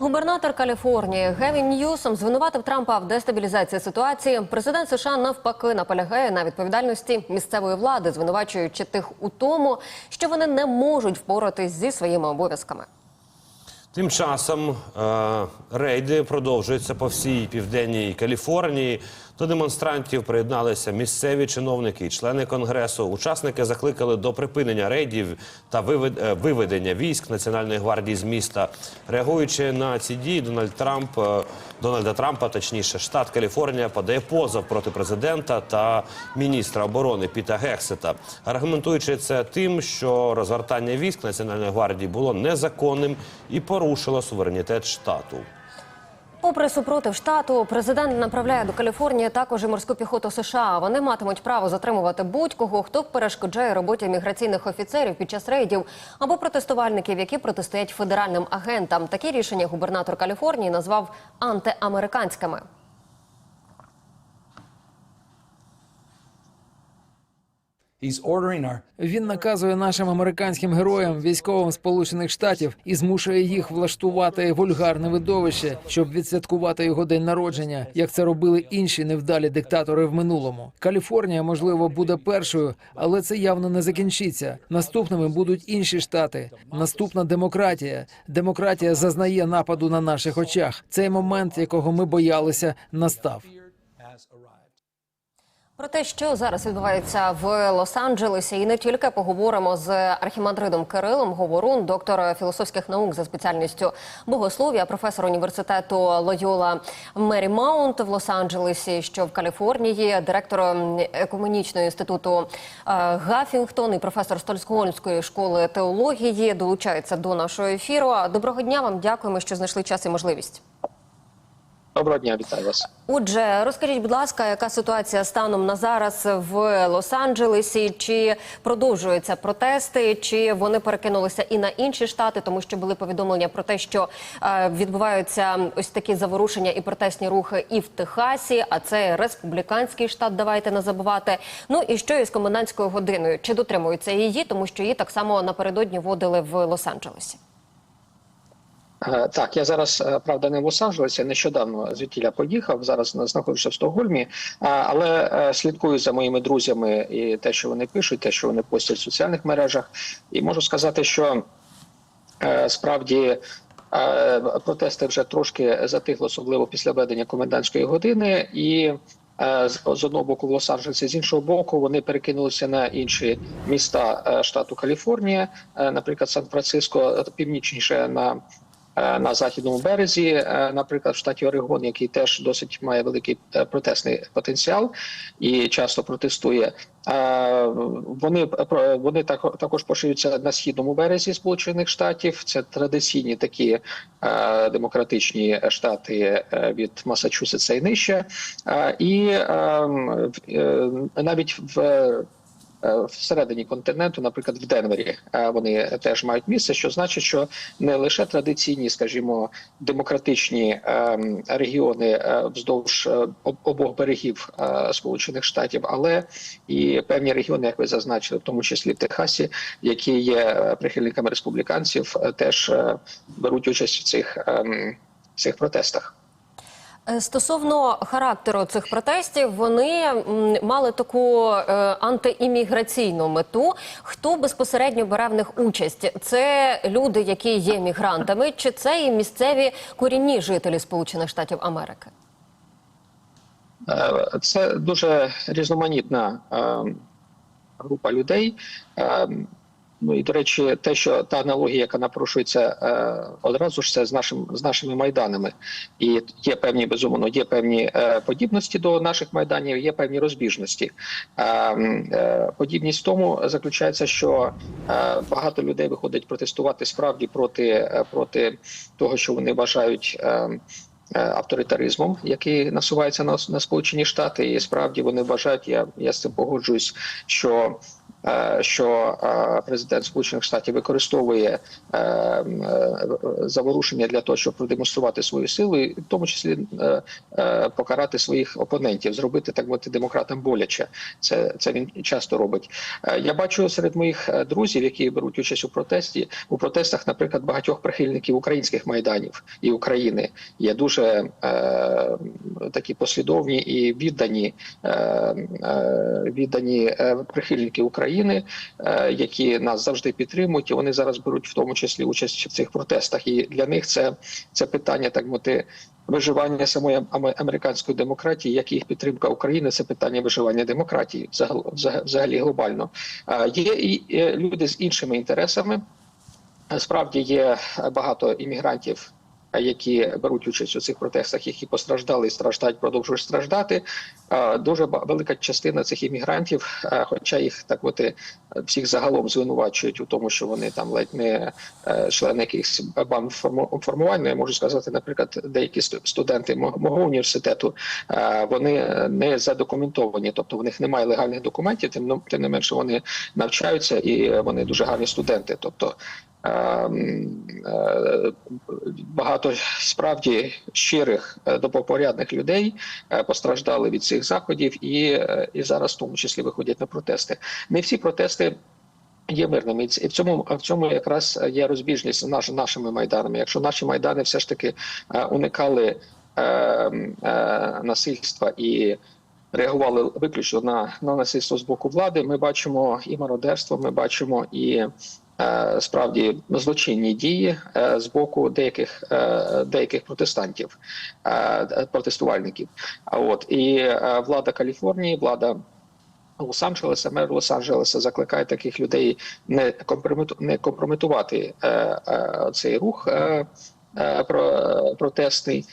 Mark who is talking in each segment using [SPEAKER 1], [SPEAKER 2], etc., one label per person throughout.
[SPEAKER 1] Губернатор Каліфорнії Гевін Ньюсом звинуватив Трампа в дестабілізації ситуації. Президент США навпаки наполягає на відповідальності місцевої влади, звинувачуючи тих у тому, що вони не можуть впоратись зі своїми обов'язками.
[SPEAKER 2] Тим часом е, рейди продовжуються по всій південній Каліфорнії. До демонстрантів приєдналися місцеві чиновники і члени конгресу. Учасники закликали до припинення рейдів та е, виведення військ Національної гвардії з міста. Реагуючи на ці дії, Дональд Трамп е, Дональда Трампа, точніше, штат Каліфорнія подає позов проти президента та міністра оборони Піта Гексета, аргументуючи це тим, що розгортання військ Національної гвардії було незаконним і порушило суверенітет штату.
[SPEAKER 1] Попри супротив штату, президент направляє до Каліфорнії також і морську піхоту США. Вони матимуть право затримувати будь-кого, хто перешкоджає роботі міграційних офіцерів під час рейдів або протестувальників, які протистоять федеральним агентам. Такі рішення губернатор Каліфорнії назвав антиамериканськими.
[SPEAKER 3] Він наказує нашим американським героям, військовим Сполучених Штатів, і змушує їх влаштувати вульгарне видовище, щоб відсвяткувати його день народження, як це робили інші невдалі диктатори в минулому. Каліфорнія, можливо, буде першою, але це явно не закінчиться. Наступними будуть інші штати. Наступна демократія. Демократія зазнає нападу на наших очах. Цей момент, якого ми боялися, настав.
[SPEAKER 1] Про те, що зараз відбувається в Лос-Анджелесі, і не тільки поговоримо з архімандридом Кирилом Говорун, доктор філософських наук за спеціальністю богослов'я, професор університету Лойола Мері Маунт в Лос-Анджелесі, що в Каліфорнії, директор м, екуменічного інституту е, Гафінгтон і професор Стольськогольської школи теології долучається до нашого ефіру. Доброго дня вам дякуємо, що знайшли час і можливість.
[SPEAKER 4] Доброго дня, вітаю вас.
[SPEAKER 1] Отже, розкажіть, будь ласка, яка ситуація станом на зараз в Лос-Анджелесі? Чи продовжуються протести, чи вони перекинулися і на інші штати, тому що були повідомлення про те, що е, відбуваються ось такі заворушення і протестні рухи і в Техасі, а це республіканський штат. Давайте не забувати. Ну і що із комендантською годиною? Чи дотримуються її, тому що її так само напередодні вводили в Лос-Анджелесі?
[SPEAKER 4] Е, Так, я зараз е, правда не в Лос-Анджелесі, нещодавно звідтіля поїхав. Зараз знаходжуся в Стокгольмі, е, але слідкую за моїми друзями і те, що вони пишуть, те, що вони постять в соціальних мережах, і можу сказати, що справді. Протести вже трошки затихли, особливо після введення комендантської години, і з одного боку в Лос-Анджелесі, з іншого боку, вони перекинулися на інші міста штату Каліфорнія, наприклад, Сан-Франциско, північніше на на західному березі, е, наприклад, в штаті Орегон, який теж досить має великий е, протестний потенціал і часто протестує. Е, Вони вони також поширюються на східному березі Сполучених Штатів. Це традиційні такі е, демократичні штати е, від Масачусетса і нижче. Е, І е, в- е, навіть в е, всередині континенту, наприклад, в Денвері, е, вони теж мають місце, що значить, що не лише традиційні, скажімо, демократичні ем, регіони е, вздовж е, обох берегів е, Сполучених Штатів, але і певні регіони, як ви зазначили, в тому числі в Техасі, які є е, прихильниками республіканців, е, теж е, беруть участь в цих, ем, цих протестах.
[SPEAKER 1] Е, Стосовно характеру цих протестів, вони мали таку е, антиімміграційну мету. Хто безпосередньо бере в них участь? Це люди, які є мігрантами, чи це і місцеві корінні жителі Сполучених Штатів Америки?
[SPEAKER 4] Е, Це дуже різноманітна е, група людей. Ну і до речі, те, що та аналогія, яка напрошується е, одразу ж це з нашим з нашими майданами, і є певні безумовно, є певні е, подібності до наших майданів, є певні розбіжності. Е, е, подібність в тому заключається, що е, багато людей виходить протестувати справді проти, е, проти того, що вони вважають. Е, е, авторитаризмом, який насувається на, на Сполучені Штати, і справді вони вважають, я, я з цим погоджуюсь, що що е, президент Сполучених Штатів використовує е, е, заворушення для того, щоб продемонструвати свою силу, і в тому числі е, е, покарати своїх опонентів, зробити так мовити демократам боляче. Це це він часто робить. Е, Я бачу серед моїх е, друзів, які беруть участь у протесті, у протестах, наприклад, багатьох прихильників українських майданів і України є дуже е, такі послідовні і віддані е, е, віддані е, прихильники України, е, які нас завжди підтримують. І вони зараз беруть в тому числі участь в цих протестах. І для них це, це питання так мовити. Виживання самої ам- американської демократії, як їх підтримка України, це питання виживання демократії взагал- взагалі глобально. Е, Є і е, люди з іншими інтересами. Справді є багато іммігрантів, які беруть участь у цих протестах, які постраждали і страждають, продовжують страждати. Е, Дуже велика частина цих іммігрантів, е, хоча їх так от всіх загалом звинувачують у тому, що вони там ледь не е, члени якихось банд формувань. Ну, Я можу сказати, наприклад, деякі студенти мо- мого університету е, вони не задокументовані, тобто в них немає легальних документів. Тим не- тим не менше вони навчаються і вони дуже гарні студенти. Тобто е, багато справді щирих е, добропорядних людей е, постраждали від цих заходів, і, е, і зараз в тому числі виходять на протести. Не всі протести. Є мирними, і в цьому в цьому якраз є розбіжність наш, нашими майданами. Якщо наші майдани все ж таки е, уникали е, е, насильства і реагували виключно на, на насильство з боку влади, ми бачимо і мародерство, ми бачимо і е, справді злочинні дії е, з боку деяких е, деяких протестантів, протестувальників. А от і влада Каліфорнії, влада. Лос-Анджелеса, мер Лос-Анджелеса закликає таких людей не не компрометувати е, е, цей рух е, е, про, протестний.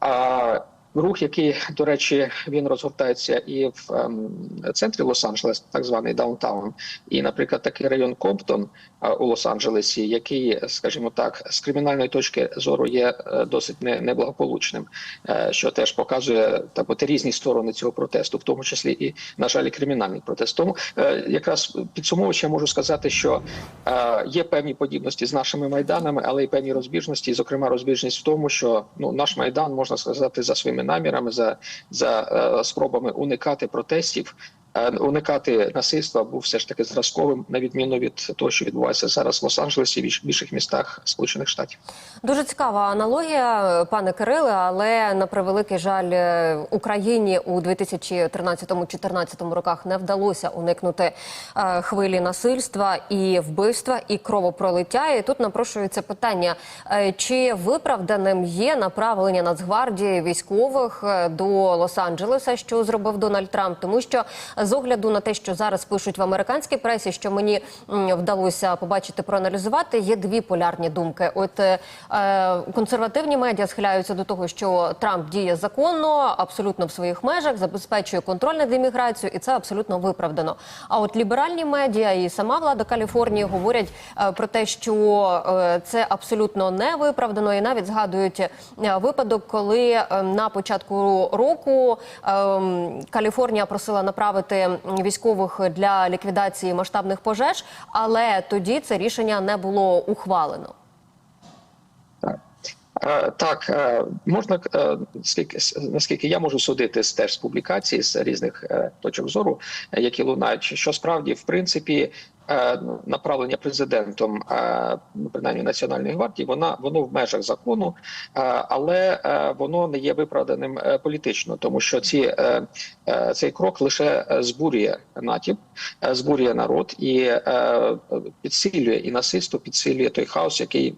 [SPEAKER 4] А рух, який, до речі, він розгортається і в ем, центрі Лос-Анджелес, так званий даунтаун, і, наприклад, такий район Комптон е, у Лос-Анджелесі, який, скажімо так, з кримінальної точки зору є е, досить не, неблагополучним, е, що теж показує так, от, різні сторони цього протесту, в тому числі і, на жаль, і кримінальний протест. Тому е, якраз підсумовуючи, я можу сказати, що е, є певні подібності з нашими майданами, але й певні розбіжності. Зокрема, розбіжність в тому, що ну наш майдан можна сказати за своїми намірами, за, за е, спробами уникати протестів. Е, Уникати насильства був все ж таки зразковим, на відміну від того, що відбувається зараз в Лос-Анджелесі в інших містах Сполучених Штатів.
[SPEAKER 1] Дуже цікава аналогія, пане Кириле, але на превеликий жаль е, Україні у 2013-2014 роках не вдалося уникнути е, хвилі насильства і вбивства і кровопролиття. І тут напрошується питання: чи виправданим є направлення Нацгвардії військових до Лос-Анджелеса, що зробив Дональд Трамп, тому що з огляду на те, що зараз пишуть в американській пресі, що мені вдалося побачити, проаналізувати, є дві полярні думки. От е, консервативні медіа схиляються до того, що Трамп діє законно, абсолютно в своїх межах, забезпечує контроль над імміграцією, і це абсолютно виправдано. А от ліберальні медіа і сама влада Каліфорнії говорять е, про те, що е, це абсолютно не виправдано, і навіть згадують е, випадок, коли е, на початку року е, Каліфорнія просила направити військових для ліквідації масштабних пожеж, але тоді це рішення не було ухвалено.
[SPEAKER 4] Так. Е, е, можна е, скільки наскільки я можу судити з теж з публікацій з різних е, точок зору, е, які лунають, що справді в принципі е, направлення президентом, е, ну, принаймні національної гвардії, вона воно в межах закону, е, але е, воно не є виправданим е, політично, тому що ці е, е, цей крок лише е, збурює натів, е, збурює народ і е, підсилює і насильство, підсилює той хаос, який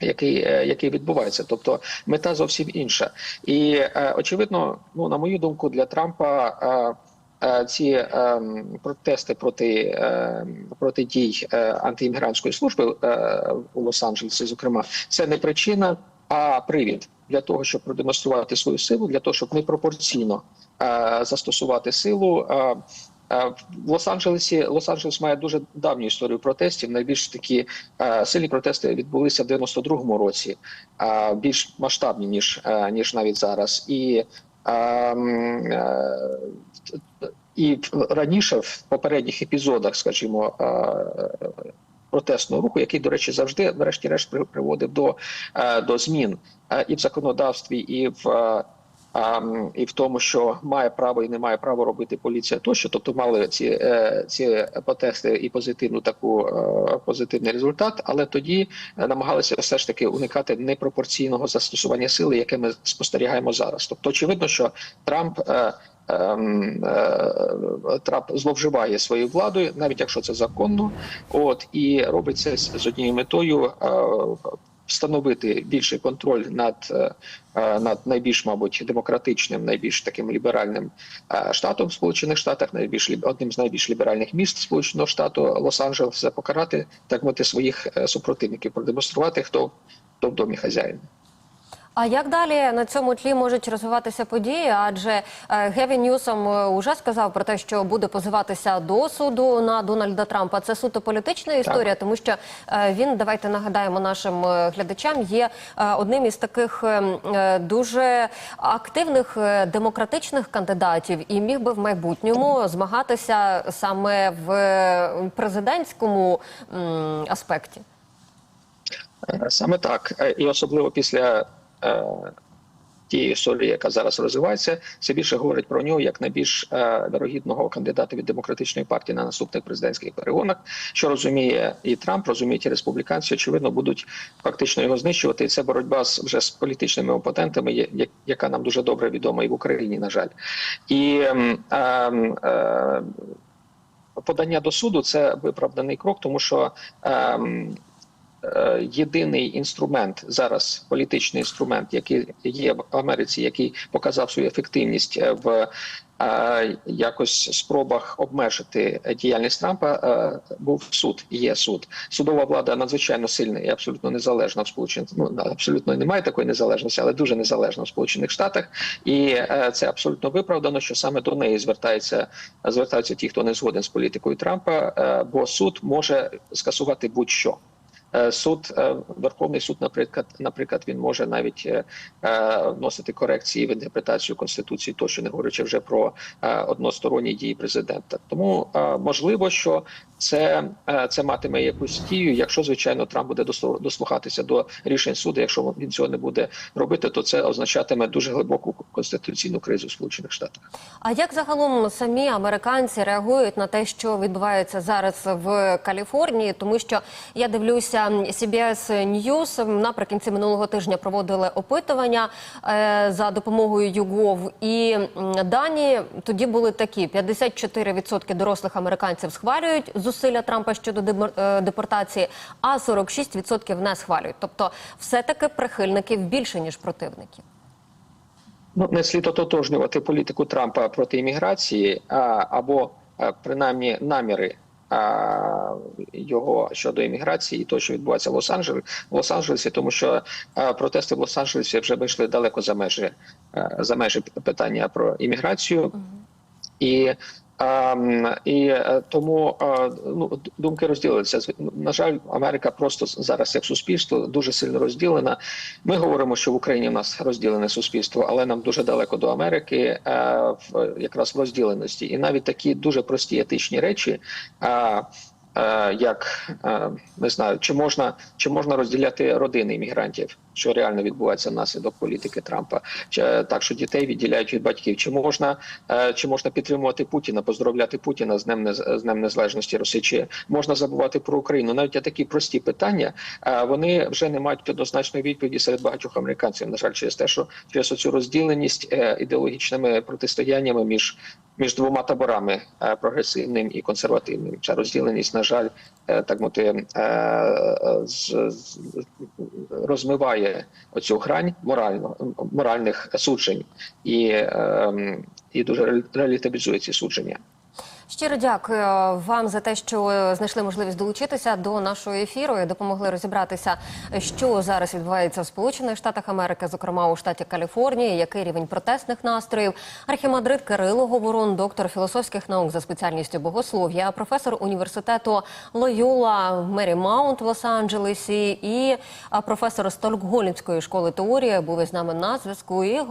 [SPEAKER 4] який, е, який відбувається, тобто мета зовсім інша, і е, очевидно, ну на мою думку, для Трампа е, е, ці е, протести проти, е, проти дій е, антиіммігрантської служби е, у Лос-Анджелесі, зокрема, це не причина, а привід для того, щоб продемонструвати свою силу, для того, щоб непропорційно е, застосувати силу. Е, Е, В Лос-Анджелесі Лос-Анджелес має дуже давню історію протестів. Найбільш такі е, сильні протести відбулися в 92-му році, е, більш масштабні ніж е, ніж навіть зараз. І е, е, і в- раніше в попередніх епізодах, скажімо, е, протестного руху, який, до речі, завжди, врешті-решт, при- приводив до, е, до змін е, і в законодавстві, і в. Ем, і в тому, що має право і не має права робити поліція, тощо, тобто мали ці, е, ці протести і позитивну таку е, позитивний результат, але тоді е, намагалися все ж таки уникати непропорційного застосування сили, яке ми спостерігаємо зараз. Тобто, очевидно, що Трамп. ем, Трамп зловживає своєю владою, навіть якщо це законно, от і робить це з однією метою встановити більший контроль над, е, е, над найбільш, мабуть, демократичним, найбільш таким ліберальним е, штатом в Сполучених Штатах, найбільш одним з найбільш ліберальних міст Сполученого Штату Лос-Анджелеса покарати так мати своїх супротивників, продемонструвати, хто хто в домі хазяїн.
[SPEAKER 1] А як далі на цьому тлі можуть розвиватися події? Адже е, Гевін Ньюсом е, уже сказав про те, що буде позиватися до суду на Дональда Трампа. Це суто політична історія, тому що е, він, давайте нагадаємо нашим е, глядачам, є е, одним із таких е, м, е, дуже активних е, демократичних кандидатів і міг би в майбутньому змагатися саме в е, президентському аспекті.
[SPEAKER 4] Е, Саме так, Е, і особливо після е, тієї історії, яка зараз розвивається, все більше говорить про нього як найбільш е, вірогідного кандидата від демократичної партії на наступних президентських перегонах. Що розуміє і Трамп, розуміють і республіканці, очевидно, будуть фактично його знищувати. І це боротьба з вже з політичними опонентами, яка нам дуже добре відома і в Україні, на жаль. І ем, е, подання до суду це виправданий крок, тому що. Е, єдиний інструмент зараз, політичний інструмент, який є в Америці, який показав свою ефективність е, в е, якось спробах обмежити діяльність Трампа, е, був суд. Є суд. Судова влада надзвичайно сильна і абсолютно незалежна в Сполучених ну, абсолютно немає такої незалежності, але дуже незалежна в Сполучених Штатах. І це абсолютно виправдано, що саме до неї звертаються звертаються ті, хто не згоден з політикою Трампа, бо суд може скасувати будь-що. Е, Суд е, Верховний суд, наприклад, наприклад, він може навіть е, вносити корекції в інтерпретацію конституції, тощо не говорячи вже про односторонні дії президента. Тому можливо, що це, це матиме якусь дію. Якщо звичайно Трамп буде дослу- дослухатися до рішень суду, якщо він цього не буде робити, то це означатиме дуже глибоку конституційну кризу в Сполучених Штатах.
[SPEAKER 1] А як загалом самі американці реагують на те, що відбувається зараз в Каліфорнії? Тому що я дивлюся CBS News наприкінці минулого тижня проводили опитування е, за допомогою YouGov, і дані тоді були такі: 54% дорослих американців схвалюють зусилля Трампа щодо е, депортації, а 46% не схвалюють. Тобто, все таки прихильників більше ніж противників.
[SPEAKER 4] Ну, не слід ототожнювати політику Трампа проти імміграції, а, або а, принаймні наміри а, його щодо імміграції і то що відбувається в Лос-Анджелесі, Лос-Анджелесі, тому що а, протести в Лос-Анджелесі вже вийшли далеко за межі а, за межі питання про імміграцію. І, і е, тому е, ну, думки розділилися. На жаль, Америка просто зараз як суспільство дуже сильно розділена. Ми говоримо, що в Україні в нас розділене суспільство, але нам дуже далеко до Америки, е, в якраз в розділеності. І навіть такі дуже прості етичні речі. е, Як не знаю, чи можна чи можна розділяти родини іммігрантів, що реально відбувається внаслідок політики Трампа, е, так, що дітей відділяють від батьків? Чи можна е, чи можна підтримувати Путіна, поздоровляти Путіна з днем з днем незалежності Росії? Чи можна забувати про Україну? Навіть такі прості питання е, вони вже не мають однозначної відповіді серед багатьох американців. На жаль, через те, що через цю розділеність ідеологічними протистояннями між між двома таборами прогресивним і консервативним. Ця розділеність, на жаль, так мовити, е, розмиває оцю грань морально моральних суджень і, е, і дуже реалітабізує ці судження.
[SPEAKER 1] Щиро дякую вам за те, що знайшли можливість долучитися до нашого ефіру і допомогли розібратися, що зараз відбувається в Сполучених Штатах Америки, зокрема у штаті Каліфорнія, який рівень протестних настроїв. Архімандрит Кирило Говорун, доктор філософських наук за спеціальністю богослов'я, професор університету Лойола Мері Маунт в Лос-Анджелесі і професор Стокгольмської школи теорії був із нами на зв'язку.